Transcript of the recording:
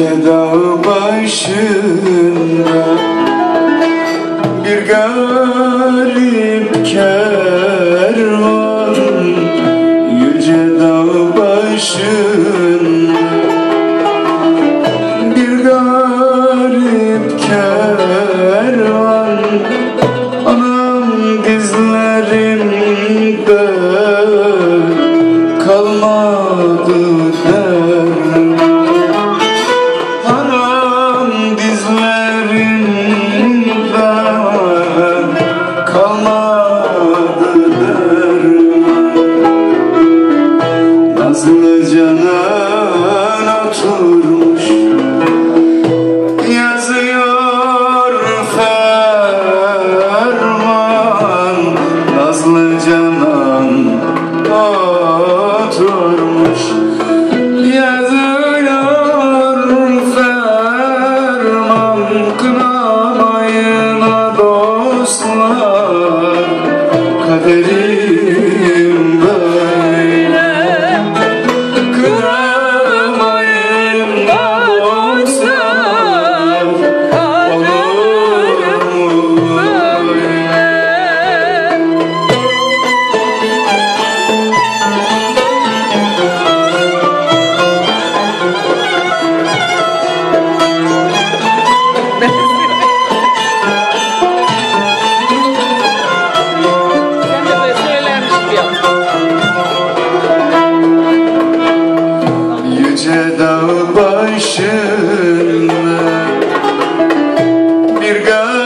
Mekke dağı başında Bir garip kervan Yüce dağı başında Virgo.